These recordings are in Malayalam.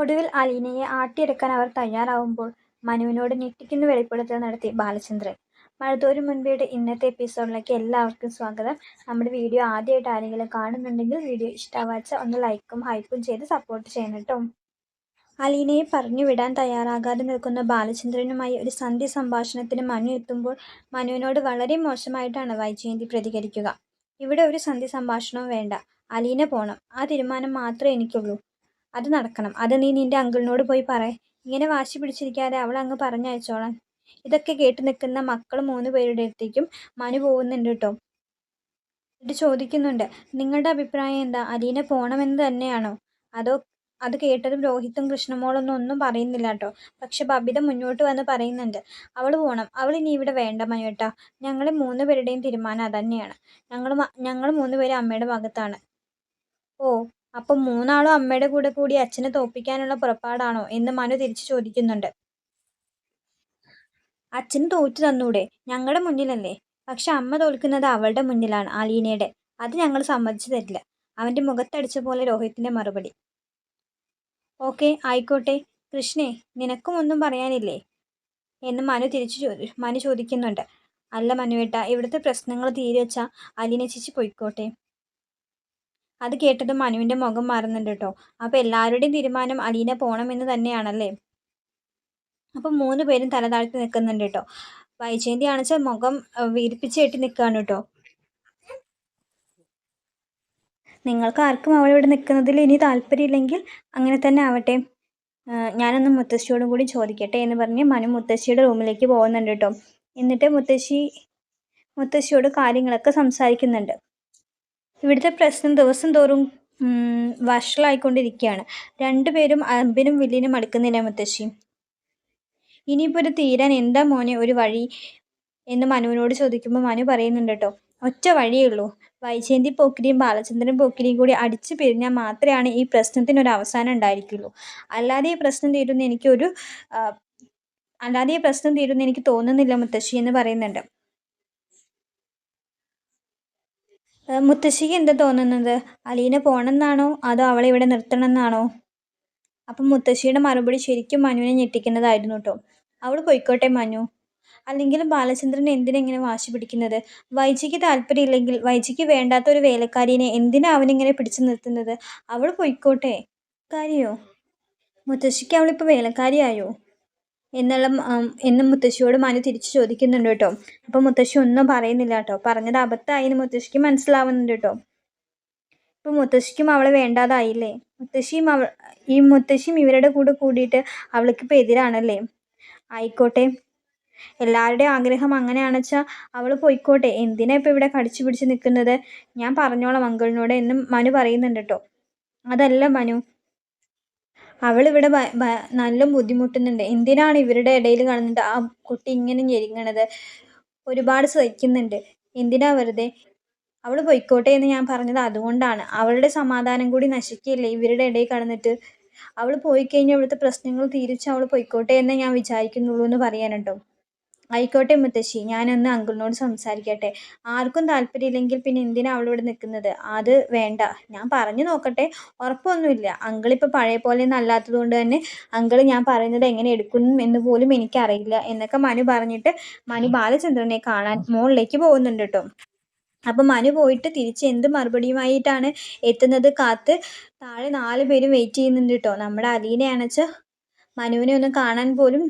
ഒടുവിൽ അലീനയെ ആട്ടിയെടുക്കാൻ അവർ തയ്യാറാവുമ്പോൾ മനുവിനോട് ഞെട്ടിക്കുന്ന വെളിപ്പെടുത്തൽ നടത്തി ബാലചന്ദ്രൻ. മഴതോരും മുൻപേയുടെ ഇന്നത്തെ എപ്പിസോഡിലേക്ക് എല്ലാവർക്കും സ്വാഗതം. നമ്മുടെ വീഡിയോ ആദ്യമായിട്ട് ആരെങ്കിലും കാണുന്നുണ്ടെങ്കിൽ വീഡിയോ ഇഷ്ടമാച്ച ഒന്ന് ലൈക്കും ഹൈപ്പും ചെയ്ത് സപ്പോർട്ട് ചെയ്യണം ട്ടോ. അലീനയെ പറഞ്ഞുവിടാൻ തയ്യാറാകാതെ നിൽക്കുന്ന ബാലചന്ദ്രനുമായി ഒരു സന്ധി സംഭാഷണത്തിന് മനു എത്തുമ്പോൾ മനുവിനോട് വളരെ മോശമായിട്ടാണ് വൈജയന്തി പ്രതികരിക്കുക. ഇവിടെ ഒരു സന്ധി സംഭാഷണവും വേണ്ട. അലീന പോണം. ആ തീരുമാനം മാത്രമേ എനിക്കുള്ളൂ. അത് നടക്കണം. അത് നീ നിന്റെ അങ്കിളിനോട് പോയി പറയ ഇങ്ങനെ വാശി പിടിച്ചിരിക്കാതെ അവൾ അങ്ങ് പറഞ്ഞയച്ചോളാൻ. ഇതൊക്കെ കേട്ട് നിൽക്കുന്ന മക്കൾ മൂന്ന് പേരുടെ അടുത്തേക്കും മനു പോകുന്നുണ്ട് കേട്ടോ ഇത് ചോദിക്കുന്നുണ്ട് നിങ്ങളുടെ അഭിപ്രായം എന്താ? അലീന പോണമെന്ന് തന്നെയാണോ? അതോ അത് കേട്ടതും രോഹിത്തും കൃഷ്ണമോളൊന്നും ഒന്നും പറയുന്നില്ല കേട്ടോ പക്ഷെ ബബിത മുന്നോട്ട് വന്ന് പറയുന്നുണ്ട് അവൾ പോകണം അവൾ ഇനി ഇവിടെ വേണ്ട മനുവേട്ടാ. ഞങ്ങളെ മൂന്നുപേരുടെയും തീരുമാനം അതന്നെയാണ്. ഞങ്ങൾ ഞങ്ങൾ മൂന്ന് പേര് അമ്മയുടെ ഭാഗത്താണ്. ഓ അപ്പൊ മൂന്നാളും അമ്മയുടെ കൂടെ കൂടി അച്ഛനെ തോപ്പിക്കാനുള്ള പുറപ്പാടാണോ എന്ന് മനു തിരിച്ചു ചോദിക്കുന്നുണ്ട്. അച്ഛൻ തോറ്റു തന്നൂടെ? ഞങ്ങളുടെ മുന്നിലല്ലേ? പക്ഷെ അമ്മ തോൽക്കുന്നത് അവളുടെ മുന്നിലാണ് ആലീനയുടെ അത് ഞങ്ങൾ സമ്മതിച്ചു തരില്ല. അവന്റെ മുഖത്തടിച്ച പോലെ രോഹിത്തിന്റെ മറുപടി. ഓക്കെ ആയിക്കോട്ടെ. കൃഷ്ണേ നിനക്കും ഒന്നും പറയാനില്ലേ? എന്ന് മനു തിരിച്ചു മനു ചോദിക്കുന്നുണ്ട്. അല്ല മനുവേട്ട ഇവിടുത്തെ പ്രശ്നങ്ങൾ തീരുവെച്ചാ അലീന ചേച്ചി പൊയ്ക്കോട്ടെ. അത് കേട്ടത് മനുവിന്റെ മുഖം മാറുന്നുണ്ട് കേട്ടോ അപ്പോൾ എല്ലാവരുടെയും തീരുമാനം അലീന പോകണമെന്ന് തന്നെയാണല്ലേ? അപ്പം മൂന്ന് പേരും തല തലതാഴ്ത്തി നിൽക്കുന്നുണ്ട് കേട്ടോ വൈജയന്തി ആണെച്ചാൽ മുഖം വീർപ്പിച്ച് കെട്ടി നിൽക്കുകയാണ് കേട്ടോ നിങ്ങൾക്ക് ആർക്കും അവളിവിടെ നിൽക്കുന്നതിൽ ഇനി താല്പര്യമില്ലെങ്കിൽ അങ്ങനെ തന്നെ ആവട്ടെ. ഞാനൊന്ന് മുത്തശ്ശിയോടും കൂടി ചോദിക്കട്ടെ എന്ന് പറഞ്ഞ് മനു മുത്തശ്ശിയുടെ റൂമിലേക്ക് പോകുന്നുണ്ട് കേട്ടോ എന്നിട്ട് മുത്തശ്ശി മുത്തശ്ശിയോട് കാര്യങ്ങളൊക്കെ സംസാരിക്കുന്നുണ്ട്. ഇവിടുത്തെ പ്രശ്നം ദിവസം തോറും വഷളായിക്കൊണ്ടിരിക്കുകയാണ്. രണ്ടുപേരും അമ്പിനും വില്ലിനും അടുക്കുന്നില്ല മുത്തശ്ശി? ഇനിയിപ്പോൾ ഒരു തീരാൻ എന്താ മോനെ ഒരു വഴി എന്ന് മനുവിനോട് ചോദിക്കുമ്പോൾ മനു പറയുന്നുണ്ട് കേട്ടോ ഒറ്റ വഴിയേ ഉള്ളൂ. വൈജയന്തി പോക്കിരിയും ബാലചന്ദ്രൻ പോക്കിരിയും കൂടി അടിച്ചു പിരിഞ്ഞാൽ മാത്രമാണ് ഈ പ്രശ്നത്തിന് ഒരു അവസാനം ഉണ്ടായിരിക്കുള്ളൂ. അല്ലാതെ ഈ പ്രശ്നം തീരുന്ന എനിക്കൊരു അല്ലാതെ ഈ പ്രശ്നം തീരുന്ന എനിക്ക് തോന്നുന്നില്ല മുത്തശ്ശി എന്ന് പറയുന്നുണ്ട്. മുത്തശ്ശിക്ക് എന്താ തോന്നുന്നത്? അലീന പോകണമെന്നാണോ അതോ അവളെ ഇവിടെ നിർത്തണമെന്നാണോ? അപ്പം മുത്തശ്ശിയുടെ മറുപടി ശരിക്കും മനുവിനെ ഞെട്ടിക്കുന്നതായിരുന്നു കേട്ടോ അവൾ പോയിക്കോട്ടെ മനു. അല്ലെങ്കിലും ബാലചന്ദ്രൻ എന്തിനാ ഇങ്ങനെ വാശി പിടിക്കുന്നത്? വൈജിക്ക് താല്പര്യമില്ലെങ്കിൽ വൈജിക്ക് വേണ്ടാത്ത ഒരു വേലക്കാരിനെ എന്തിനാ അവനിങ്ങനെ പിടിച്ചു നിർത്തുന്നത്? അവൾ പോയിക്കോട്ടെ വേലക്കാരിയോ? മുത്തശ്ശിക്ക് അവളിപ്പോ വേലക്കാരിയായോ? എന്നുള്ള എന്ന് മുത്തശ്ശിയോട് മനു തിരിച്ചു ചോദിക്കുന്നുണ്ട് കേട്ടോ അപ്പൊ മുത്തശ്ശി ഒന്നും പറയുന്നില്ല കേട്ടോ പറഞ്ഞത് അബദ്ധമായിന്ന് മുത്തശ്ശിക്ക് മനസ്സിലാവുന്നുണ്ട് കേട്ടോ ഇപ്പൊ മുത്തശ്ശിക്കും അവളെ വേണ്ടാതായില്ലേ? മുത്തശ്ശിയും അവ ഈ മുത്തശ്ശിയും ഇവരുടെ കൂടെ കൂടിയിട്ട് അവൾക്കിപ്പോ എതിരാണല്ലേ? ആയിക്കോട്ടെ. എല്ലാവരുടെയും ആഗ്രഹം അങ്ങനെയാണെച്ചാ അവൾ പോയിക്കോട്ടെ എന്തിനാ ഇപ്പൊ ഇവിടെ കടിച്ചു പിടിച്ച് നിൽക്കുന്നത്? ഞാൻ പറഞ്ഞോളാം അങ്കിളിനോട് എന്നും മനു പറയുന്നുണ്ട് കേട്ടോ അതല്ല മനു. അവളിവിടെ നല്ല ബുദ്ധിമുട്ടുന്നുണ്ട്. എന്തിനാണ് ഇവരുടെ ഇടയിൽ കിടന്നിട്ട് ആ കുട്ടി ഇങ്ങനെ ഞെരുങ്ങണത്? ഒരുപാട് സഹിക്കുന്നുണ്ട്. എന്തിനാ വെറുതെ? അവൾ പൊയ്ക്കോട്ടെ എന്ന് ഞാൻ പറഞ്ഞത് അതുകൊണ്ടാണ്. അവളുടെ സമാധാനം കൂടി നശിക്കുകയല്ലേ ഇവരുടെ ഇടയിൽ കടന്നിട്ട് അവൾ പോയി കഴിഞ്ഞാൽ ഇവിടുത്തെ പ്രശ്നങ്ങൾ തീരിച്ച് അവൾ പൊയ്ക്കോട്ടെ എന്നേ ഞാൻ വിചാരിക്കുന്നുള്ളൂ എന്ന് പറയാനുണ്ടോ. ആയിക്കോട്ടെ മുത്തശ്ശി. ഞാനൊന്ന് അങ്കിളിനോട് സംസാരിക്കട്ടെ. ആർക്കും താല്പര്യമില്ലെങ്കിൽ പിന്നെ എന്തിനാ അവളിവിടെ നിൽക്കുന്നത്? അത് വേണ്ട. ഞാൻ പറഞ്ഞു നോക്കട്ടെ. ഉറപ്പൊന്നുമില്ല. അങ്കിളിപ്പോൾ പഴയ പോലെ അല്ലാത്തതുകൊണ്ട് തന്നെ അങ്കിൾ ഞാൻ പറയുന്നത് എങ്ങനെ എടുക്കും എന്ന് പോലും എനിക്കറിയില്ല എന്നൊക്കെ മനു പറഞ്ഞിട്ട് മനു ബാലചന്ദ്രനെ കാണാൻ മുകളിലേക്ക് പോകുന്നുണ്ട് കേട്ടോ അപ്പൊ മനു പോയിട്ട് തിരിച്ച് എന്ത് മറുപടിയുമായിട്ടാണ് എത്തുന്നത് കാത്ത് താഴെ നാല് പേരും വെയിറ്റ് ചെയ്യുന്നുണ്ട് കേട്ടോ നമ്മുടെ അലീനയാണെച്ചാ മനുവിനെ ഒന്ന് കാണാൻ പോലും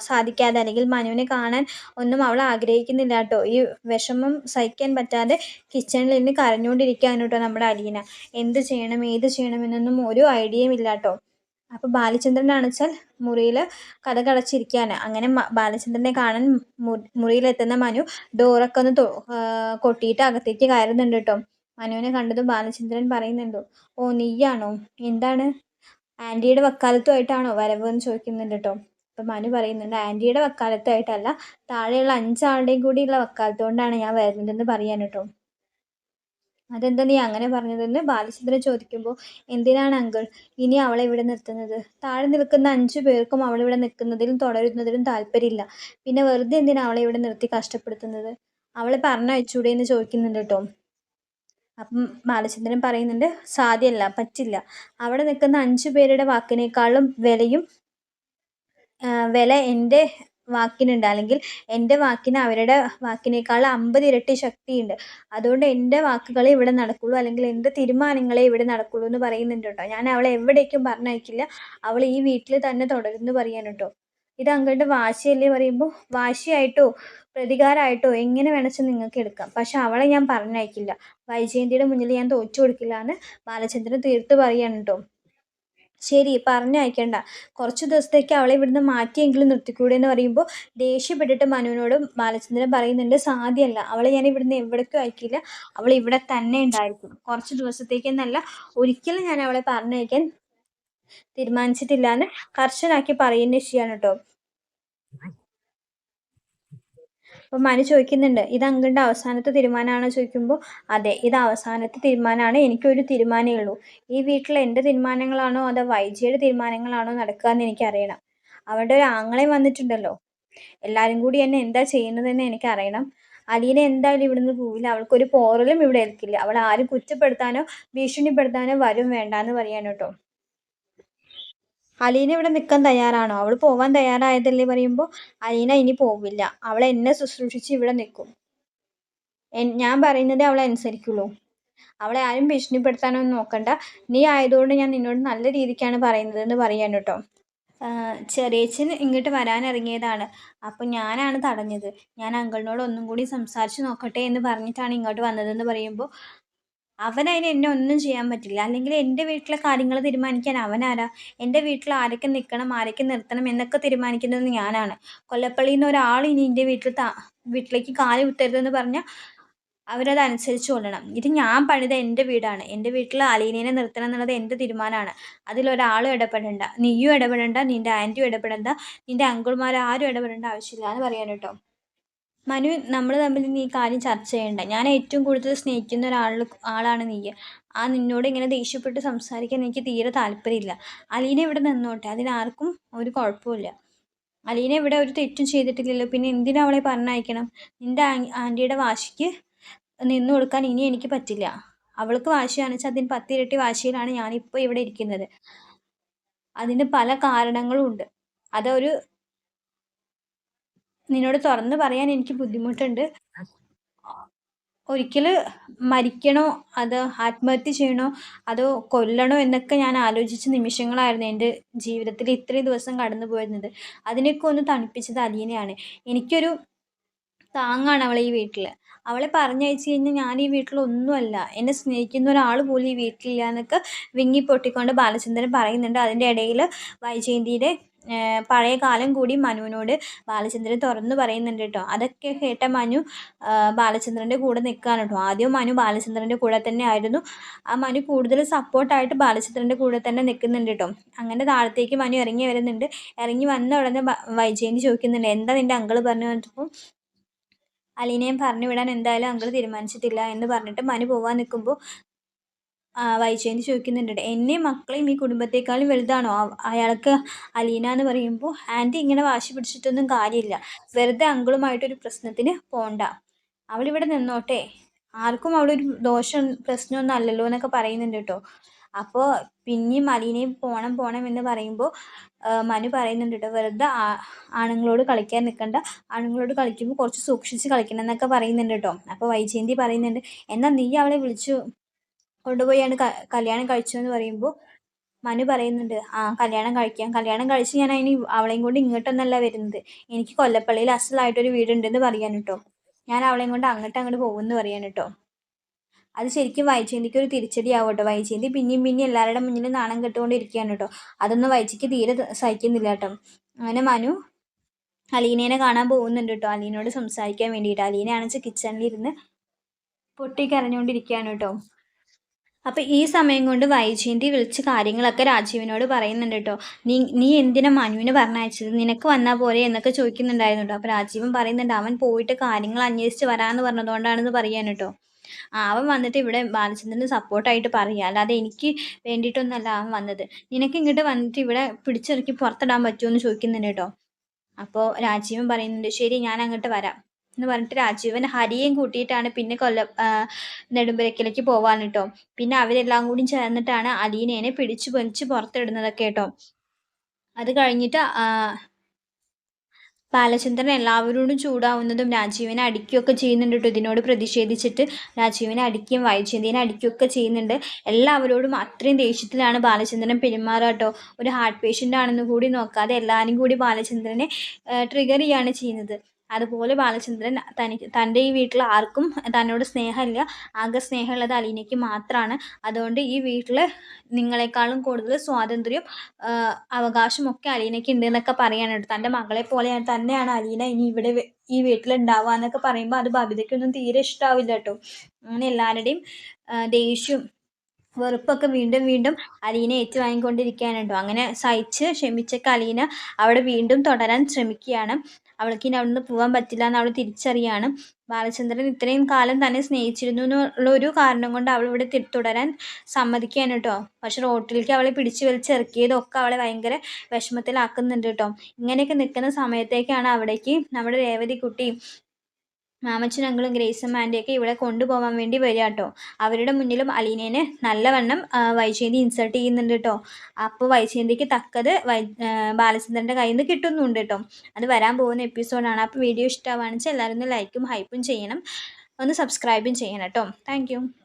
സാധിക്കാതെ അല്ലെങ്കിൽ മനുവിനെ കാണാൻ ഒന്നും അവൾ ആഗ്രഹിക്കുന്നില്ല കേട്ടോ ഈ വിഷമം സഹിക്കാൻ പറ്റാതെ കിച്ചണിൽ ഇരുന്ന് കരഞ്ഞുകൊണ്ടിരിക്കുകയാണ് കേട്ടോ നമ്മുടെ അലീന. എന്ത് ചെയ്യണം ഏത് ചെയ്യണം എന്നൊന്നും ഒരു ഐഡിയയും ഇല്ല ബാലചന്ദ്രൻ അപ്പൊ മുറിയിൽ കഥ കതകടച്ചിരിക്കുകയാണ്. അങ്ങനെ ബാലചന്ദ്രനെ കാണാൻ മുറിയിലെത്തുന്ന മനു ഡോറൊക്കെ ഒന്ന് കൊട്ടിയിട്ട് അകത്തേക്ക് കയറുന്നുണ്ട് കേട്ടോ മനുവിനെ കണ്ടതും ബാലചന്ദ്രൻ പറയുന്നുണ്ടോ ഓ നീയാണോ? എന്താണ്? ആന്റിയുടെ വക്കാലത്തുമായിട്ടാണോ വരവ് എന്ന് ചോദിക്കുന്നുണ്ട് ട്ടോ. അപ്പൊ മനു പറയുന്നുണ്ട് ആന്റിയുടെ വക്കാലത്തായിട്ടല്ല താഴെയുള്ള അഞ്ചാളുടെയും കൂടിയുള്ള വക്കാലത്ത് കൊണ്ടാണ് ഞാൻ വരുന്നതെന്ന് പറയാൻ കേട്ടോ അതെന്താ നീ അങ്ങനെ പറഞ്ഞതെന്ന് ബാലചന്ദ്രൻ ചോദിക്കുമ്പോൾ എന്തിനാണ് അങ്കിൾ ഇനി അവളെ ഇവിടെ നിർത്തുന്നത്? താഴെ നിൽക്കുന്ന അഞ്ചു പേർക്കും അവളിവിടെ നിൽക്കുന്നതിലും തുടരുന്നതിലും താല്പര്യമില്ല. പിന്നെ വെറുതെ എന്തിനാണ് അവളെ ഇവിടെ നിർത്തി കഷ്ടപ്പെടുത്തുന്നത്? അവളെ പറഞ്ഞയച്ചൂടെ എന്ന് ചോദിക്കുന്നുണ്ട് കേട്ടോ അപ്പം ബാലചന്ദ്രൻ പറയുന്നുണ്ട് സാധ്യമല്ല പറ്റില്ല അവിടെ നിൽക്കുന്ന അഞ്ചു പേരുടെ വാക്കിനേക്കാളും വിലയും വില എന്റെ വാക്കിനുണ്ട്. അല്ലെങ്കിൽ എന്റെ വാക്കിന് അവരുടെ വാക്കിനേക്കാൾ അമ്പത് ഇരട്ടി ശക്തിയുണ്ട്. അതുകൊണ്ട് എന്റെ വാക്കുകളെ ഇവിടെ നടക്കുള്ളൂ. അല്ലെങ്കിൽ എന്റെ തീരുമാനങ്ങളെ ഇവിടെ നടക്കുള്ളൂ എന്ന് പറയുന്നുണ്ട്? കേട്ടോ ഞാൻ അവളെ എവിടേക്കും പറഞ്ഞയക്കില്ല. അവൾ ഈ വീട്ടിൽ തന്നെ തുടരുന്നു പറയാൻ കേട്ടോ ഇത് അങ്കിളുടെ വാശിയല്ലേ പറയുമ്പോൾ? വാശിയായിട്ടോ പ്രതികാരമായിട്ടോ എങ്ങനെ വേണമെച്ചാൽ നിങ്ങൾക്ക് എടുക്കാം. പക്ഷെ അവളെ ഞാൻ പറഞ്ഞയക്കില്ല. വൈജയന്തിയുടെ മുന്നിൽ ഞാൻ തോറ്റു കൊടുക്കില്ല എന്ന് ബാലചന്ദ്രൻ തീർത്ത് പറയാണ് കേട്ടോ ശരി പറഞ്ഞയക്കണ്ട കുറച്ച് ദിവസത്തേക്ക് അവളെ ഇവിടുന്ന് മാറ്റിയെങ്കിലും നിർത്തിക്കൂടെ എന്ന് പറയുമ്പോൾ ദേഷ്യപ്പെട്ടിട്ട് മനുവിനോട് ബാലചന്ദ്രൻ പറയുന്നുണ്ട് സാധ്യമല്ല അവളെ ഞാൻ ഇവിടുന്ന് എവിടേക്കും അയക്കില്ല. അവൾ ഇവിടെ തന്നെ ഉണ്ടായിരിക്കും. കുറച്ച് ദിവസത്തേക്കെന്നല്ല ഒരിക്കലും ഞാൻ അവളെ പറഞ്ഞയക്കാൻ തീരുമാനിച്ചിട്ടില്ല എന്ന് കർശനാക്കി പറയുന്നത് ശരിയാണ് കേട്ടോ അപ്പോൾ മനു ചോദിക്കുന്നുണ്ട് ഇത് അങ്കിളുടെ അവസാനത്തെ തീരുമാനമാണോ? ചോദിക്കുമ്പോൾ അതെ ഇത് അവസാനത്തെ തീരുമാനമാണ്. എനിക്കൊരു തീരുമാനമേ ഉള്ളൂ. ഈ വീട്ടിൽ എന്റെ തീരുമാനങ്ങളാണോ അതോ വൈജിയുടെ തീരുമാനങ്ങളാണോ നടക്കുക എന്ന് എനിക്കറിയണം. അവിടെ ഒരു ആങ്ങളെ വന്നിട്ടുണ്ടല്ലോ. എല്ലാവരും കൂടി എന്നെ എന്താ ചെയ്യുന്നതെന്ന് എനിക്കറിയണം. അലീന എന്തായാലും ഇവിടുന്ന് പോവില്ല. അവൾക്കൊരു പോറലും ഇവിടെ ഏൽക്കില്ല. അവൾ ആരും കുറ്റപ്പെടുത്താനോ ഭീഷണിപ്പെടുത്താനോ വരും വേണ്ടാന്ന് പറയാൻ അലീന ഇവിടെ നിൽക്കാൻ തയ്യാറാണോ? അവൾ പോവാൻ തയ്യാറായതല്ലേ പറയുമ്പോൾ അലീന ഇനി പോവില്ല. അവൾ എന്നെ ശുശ്രൂഷിച്ച് ഇവിടെ നിൽക്കും ഞാൻ പറയുന്നതേ അവളെ അനുസരിക്കുള്ളൂ. അവളെ ആരും ഭീഷണിപ്പെടുത്താനൊന്നും നോക്കണ്ട. നീ ആയതുകൊണ്ട് ഞാൻ നിന്നോട് നല്ല രീതിക്കാണ് പറയുന്നത് എന്ന് പറയാൻ കേട്ടോ. ചെറിയച്ഛൻ ഇങ്ങോട്ട് വരാനിറങ്ങിയതാണ്. അപ്പോൾ ഞാനാണ് തടഞ്ഞത്. ഞാൻ അങ്കിളിനോട് ഒന്നും കൂടി സംസാരിച്ച് നോക്കട്ടെ എന്ന് പറഞ്ഞിട്ടാണ് ഇങ്ങോട്ട് വന്നതെന്ന് പറയുമ്പോൾ അവനതിന് എന്നെ ഒന്നും ചെയ്യാൻ പറ്റില്ല. അല്ലെങ്കിൽ എന്റെ വീട്ടിലെ കാര്യങ്ങൾ തീരുമാനിക്കാൻ അവനാരാ? എന്റെ വീട്ടിൽ ആരൊക്കെ നിൽക്കണം ആരൊക്കെ നിർത്തണം എന്നൊക്കെ തീരുമാനിക്കുന്നത് ഞാനാണ്. കൊല്ലപ്പള്ളിയിൽ നിന്ന് ഒരാൾ ഇനി എന്റെ വീട്ടിൽ താ വീട്ടിലേക്ക് കാൽ കുത്തരുതെന്ന് പറഞ്ഞാൽ അവരത് അനുസരിച്ച് കൊള്ളണം. ഇത് ഞാൻ പണിത എന്റെ വീടാണ്. എന്റെ വീട്ടിൽ അലീനേനെ നിർത്തണം എന്നുള്ളത് എന്റെ തീരുമാനമാണ്. അതിലൊരാളും ഇടപെടണ്ട. നീയും ഇടപെടണ്ട. നിന്റെ ആന്റിയും ഇടപെടണ്ട. നിന്റെ അങ്കിൾമാരും ആരും ഇടപെടേണ്ട ആവശ്യമില്ല എന്ന് പറയാൻ കേട്ടോ. മനു നമ്മൾ തമ്മിൽ നീ കാര്യം ചർച്ച ചെയ്യണ്ട. ഞാൻ ഏറ്റവും കൂടുതൽ സ്നേഹിക്കുന്ന ഒരാൾ ആളാണ് നീ. ആ നിന്നോട് ഇങ്ങനെ ദേഷ്യപ്പെട്ട് സംസാരിക്കാൻ എനിക്ക് തീരെ താല്പര്യമില്ല. അലീന ഇവിടെ നിന്നോട്ടെ. അതിനാർക്കും ഒരു കുഴപ്പമില്ല അലീന ഇവിടെ ഒരു തെറ്റും ചെയ്തിട്ടില്ലല്ലോ. പിന്നെ എന്തിനാ അവളെ പറഞ്ഞയക്കണം? നിന്റെ ആന്റിയുടെ വാശിക്ക് നിന്നു കൊടുക്കാൻ ഇനി എനിക്ക് പറ്റില്ല. അവൾക്ക് വാശി വെച്ചാൽ അതിന് പത്തിരട്ടി വാശിയിലാണ് ഞാനിപ്പോൾ ഇവിടെ ഇരിക്കുന്നത്. അതിന് പല കാരണങ്ങളും ഉണ്ട് അതൊരു നിന്നോട് തുറന്ന് പറയാൻ എനിക്ക് ബുദ്ധിമുട്ടുണ്ട്. ഒരിക്കൽ മരിക്കണോ? അത് ആത്മഹത്യ ചെയ്യണോ? അതോ കൊല്ലണോ? എന്നൊക്കെ ഞാൻ ആലോചിച്ച നിമിഷങ്ങളായിരുന്നു എന്റെ ജീവിതത്തിൽ ഇത്രയും ദിവസം കടന്നു പോയിരുന്നത്. അതിനൊക്കെ ഒന്ന് തണുപ്പിച്ചത് അലീനയാണ്. എനിക്കൊരു താങ്ങാണ് അവളെ ഈ വീട്ടിൽ അവളെ പറഞ്ഞയച്ചു കഴിഞ്ഞാൽ ഞാൻ ഈ വീട്ടിലൊന്നുമല്ല. എന്നെ സ്നേഹിക്കുന്ന ഒരാൾ പോലും ഈ വീട്ടിലില്ല എന്നൊക്കെ വിങ്ങി പൊട്ടിക്കൊണ്ട് ബാലചന്ദ്രൻ പറയുന്നുണ്ട്. അതിന്റെ ഇടയിൽ വൈജയന്തിയുടെ പഴയ കാലം കൂടി മനുവിനോട് ബാലചന്ദ്രൻ തുറന്നു പറയുന്നുണ്ട് കേട്ടോ. അതൊക്കെ കേട്ട മനു ബാലചന്ദ്രന്റെ കൂടെ നിൽക്കുകയാണ് കേട്ടോ. ആദ്യം മനു ബാലചന്ദ്രന്റെ കൂടെ തന്നെ ആയിരുന്നു. ആ മനു കൂടുതൽ സപ്പോർട്ടായിട്ട് ബാലചന്ദ്രന്റെ കൂടെ തന്നെ നിൽക്കുന്നുണ്ട് കേട്ടോ. അങ്ങനെ താഴത്തേക്ക് മനു ഇറങ്ങി വരുന്നുണ്ട്. ഇറങ്ങി വന്ന ഉടനെ വൈജയന്തി ചോദിക്കുന്നുണ്ട് എന്താ നിന്റെ അങ്കിൾ പറഞ്ഞു പറഞ്ഞപ്പോൾ അലീനയും പറഞ്ഞു വിടാൻ എന്തായാലും അങ്കിൾ തീരുമാനിച്ചിട്ടില്ല എന്ന് പറഞ്ഞിട്ട് മനു പോവാൻ നിൽക്കുമ്പോൾ വൈജയന്തി ചോദിക്കുന്നുണ്ട്. എന്നെ മക്കളെയും ഈ കുടുംബത്തെക്കാളും വലുതാണോ? അയാൾക്ക് അലീന എന്ന് പറയുമ്പോൾ ആന്റി ഇങ്ങനെ വാശി പിടിച്ചിട്ടൊന്നും കാര്യമില്ല. വെറുതെ അങ്കിളുമായിട്ടൊരു പ്രശ്നത്തിന് പോണ്ട. അവളിവിടെ നിന്നോട്ടെ. ആർക്കും അവളൊരു ദോഷം പ്രശ്നമൊന്നും അല്ലല്ലോ എന്നൊക്കെ പറയുന്നുണ്ട് കേട്ടോ. അപ്പോൾ പിന്നെയും അലീനയും പോണം പോണം എന്ന് പറയുമ്പോൾ മനു പറയുന്നുണ്ട് കേട്ടോ വെറുതെ ആണുങ്ങളോട് കളിക്കാൻ നിൽക്കണ്ട ആണുങ്ങളോട് കളിക്കുമ്പോൾ കുറച്ച് സൂക്ഷിച്ച് കളിക്കണം എന്നൊക്കെ പറയുന്നുണ്ട് കേട്ടോ. അപ്പോൾ വൈജയന്തി പറയുന്നുണ്ട് എന്നാൽ നീ അവളെ വിളിച്ചു കൊണ്ടുപോയാണ് കല്യാണം കഴിച്ചു എന്ന് പറയുമ്പോൾ മനു പറയുന്നുണ്ട് ആ കല്യാണം കഴിക്കാം. കല്യാണം കഴിച്ച് ഞാൻ അതിന് അവളെയും കൊണ്ട് ഇങ്ങോട്ടൊന്നല്ല വരുന്നത്. എനിക്ക് കൊല്ലപ്പള്ളിയിൽ അസലായിട്ടൊരു വീടുണ്ടെന്ന് പറയാൻ കേട്ടോ ഞാൻ അവളെയും കൊണ്ട് അങ്ങോട്ട് അങ്ങോട്ട് പോകുമെന്ന് പറയാൻ കേട്ടോ അത് ശരിക്കും വൈജയന്തിക്ക് ഒരു തിരിച്ചടിയാവും കേട്ടോ വൈജയന്തി പിന്നെയും പിന്നെയും എല്ലാവരുടെ മുന്നിൽ നാണം കെട്ടുകൊണ്ടിരിക്കുകയാണ് കേട്ടോ അതൊന്നും വൈജിക്ക് തീരെ സഹിക്കുന്നില്ല കേട്ടോ അങ്ങനെ മനു അലീനേനെ കാണാൻ പോകുന്നുണ്ട് കേട്ടോ അലീനോട് സംസാരിക്കാൻ വേണ്ടിയിട്ട്. അലീനയാണെന്ന് വെച്ചാൽ കിച്ചണിലിരുന്ന് പൊട്ടിക്കരഞ്ഞുകൊണ്ടിരിക്കുകയാണ് കേട്ടോ അപ്പോൾ ഈ സമയം കൊണ്ട് വൈജയന്തി വിളിച്ച് കാര്യങ്ങളൊക്കെ രാജീവിനോട് പറയുന്നുണ്ട് കേട്ടോ. നീ നീ എന്തിനാ മനുവിന് പറഞ്ഞയച്ചത്? നിനക്ക് വന്നാൽ പോലെ എന്നൊക്കെ ചോദിക്കുന്നുണ്ടായിരുന്നു കേട്ടോ അപ്പോൾ രാജീവൻ പറയുന്നുണ്ട് അവൻ പോയിട്ട് കാര്യങ്ങൾ അന്വേഷിച്ച് വരാമെന്ന് പറഞ്ഞതുകൊണ്ടാണെന്ന് പറയാൻ കേട്ടോ. അവൻ വന്നിട്ട് ഇവിടെ ബാലചന്ദ്രന് സപ്പോർട്ടായിട്ട് പറയുക അല്ലാതെ എനിക്ക് വേണ്ടിയിട്ടൊന്നല്ല അവൻ വന്നത്. നിനക്ക് ഇങ്ങോട്ട് വന്നിട്ട് ഇവിടെ പിടിച്ചിറക്കി പുറത്തിടാൻ പറ്റുമോ എന്ന് ചോദിക്കുന്നുണ്ട് കേട്ടോ. അപ്പോൾ രാജീവൻ പറയുന്നുണ്ട് ശരി ഞാൻ അങ്ങോട്ട് വരാം. എന്ന് പറഞ്ഞിട്ട് രാജീവൻ ഹരിയും കൂട്ടിയിട്ടാണ് പിന്നെ കൊല്ല നെടുമ്പരക്കിലേക്ക് പോവാൻ കേട്ടോ. പിന്നെ അവരെല്ലാം കൂടി ചേർന്നിട്ടാണ് അലീനേനെ പിടിച്ചു പൊലിച്ച് പുറത്തിടുന്നതൊക്കെ കേട്ടോ. അത് കഴിഞ്ഞിട്ട് ബാലചന്ദ്രൻ എല്ലാവരോടും ചൂടാവുന്നതും രാജീവിനെ അടിക്കുകയൊക്കെ ചെയ്യുന്നുണ്ട് കേട്ടോ. ഇതിനോട് പ്രതിഷേധിച്ചിട്ട് രാജീവിനെ അടിക്കുകയും വൈജയന്തിനെ അടിക്കുകയൊക്കെ ചെയ്യുന്നുണ്ട്. എല്ലാവരോടും അത്രയും ദേഷ്യത്തിലാണ് ബാലചന്ദ്രൻ പെരുമാറുക കേട്ടോ. ഒരു ഹാർട്ട് പേഷ്യന്റ് ആണെന്ന് കൂടി നോക്കാതെ എല്ലാവരും കൂടി ബാലചന്ദ്രനെ ട്രിഗർ ചെയ്യുകയാണ് ചെയ്യുന്നത്. അതുപോലെ ബാലചന്ദ്രൻ തനിക്ക് തന്റെ ഈ വീട്ടിൽ ആർക്കും തന്നോട് സ്നേഹമില്ല. ആകെ സ്നേഹമുള്ളത് അലീനയ്ക്ക് മാത്രമാണ് അതുകൊണ്ട് ഈ വീട്ടിൽ നിങ്ങളെക്കാളും കൂടുതൽ സ്വാതന്ത്ര്യം അവകാശമൊക്കെ അലീനയ്ക്ക് ഉണ്ട് എന്നൊക്കെ പറയാണ് കേട്ടോ തന്റെ മകളെ പോലെ തന്നെയാണ് അലീന ഇനി ഇവിടെ ഈ വീട്ടിൽ ഉണ്ടാവുക എന്നൊക്കെ പറയുമ്പോൾ അത് ബബിതയ്ക്കൊന്നും തീരെ ഇഷ്ടാവില്ല കേട്ടോ. അങ്ങനെ എല്ലാവരുടെയും ദേഷ്യം വെറുപ്പൊക്കെ വീണ്ടും വീണ്ടും അലീന ഏറ്റുവാങ്ങിക്കൊണ്ടിരിക്കുകയാണ് കേട്ടോ അങ്ങനെ സഹിച്ച് ക്ഷമിച്ചൊക്കെ അലീന അവിടെ വീണ്ടും തുടരാൻ ശ്രമിക്കുകയാണ്. അവൾക്ക് ഇനി അവിടുന്ന് പോകാൻ പറ്റില്ല എന്ന് അവൾ തിരിച്ചറിയാണ്. ബാലചന്ദ്രൻ ഇത്രയും കാലം തന്നെ സ്നേഹിച്ചിരുന്നു എന്നുള്ള ഒരു കാരണം കൊണ്ട് അവൾ ഇവിടെ തുടരാൻ സമ്മതിക്കുകയാണ് കേട്ടോ. പക്ഷെ റോട്ടിലേക്ക് അവളെ പിടിച്ചു വലിച്ചിറക്കിയതൊക്കെ അവളെ ഭയങ്കര വിഷമത്തിലാക്കുന്നുണ്ട് കേട്ടോ. ഇങ്ങനെയൊക്കെ നിൽക്കുന്ന സമയത്തേക്കാണ് അവിടേക്ക് നമ്മുടെ രേവതി കുട്ടിയും മാമച്ചൻ അങ്കിളും ഗ്രേസും ആന്റിയൊക്കെ ഇവിടെ കൊണ്ടുപോകാൻ വേണ്ടി വരിക കേട്ടോ. അവരുടെ മുന്നിലും അലീനേനെ നല്ലവണ്ണം വൈജയന്തി ഇൻസൾട്ട് ചെയ്യുന്നുണ്ട് കേട്ടോ. അപ്പോൾ വൈജയന്തിക്ക് തക്കത് വൈ ബാലചന്ദ്രന്റെ കയ്യിൽ നിന്ന് കിട്ടുന്നുണ്ട് കേട്ടോ. അത് വരാൻ പോകുന്ന എപ്പിസോഡാണ് അപ്പോൾ വീഡിയോ ഇഷ്ടമാണെന്ന് വെച്ചാൽ എല്ലാവരും ഒന്ന് ലൈക്കും ഹൈപ്പും ചെയ്യണം. ഒന്ന് സബ്സ്ക്രൈബും ചെയ്യണം കേട്ടോ. താങ്ക്